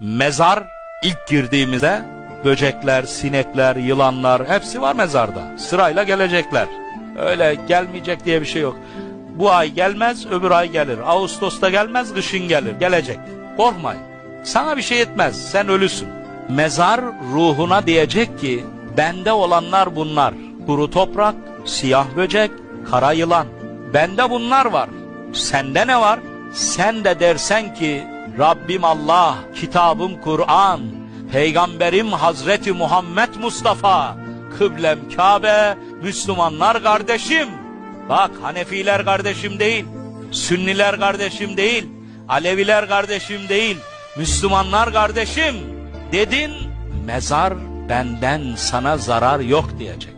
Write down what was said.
Mezar ilk girdiğimizde böcekler, sinekler, yılanlar hepsi var mezarda. Sırayla gelecekler. Öyle gelmeyecek diye bir şey yok. Bu ay gelmez, öbür ay gelir. Ağustos'ta gelmez, kışın gelir. Gelecek. Korkmayın. Sana bir şey etmez. Sen ölüsün. Mezar ruhuna diyecek ki bende olanlar bunlar. Kuru toprak, siyah böcek, kara yılan. Bende bunlar var. Sende ne var? Sen de dersen ki Rabbim Allah, kitabım Kur'an, peygamberim Hazreti Muhammed Mustafa, kıblem Kabe, Müslümanlar kardeşim. Bak Hanefiler kardeşim değil, Sünniler kardeşim değil, Aleviler kardeşim değil, Müslümanlar kardeşim dedin, mezar benden sana zarar yok diyecek.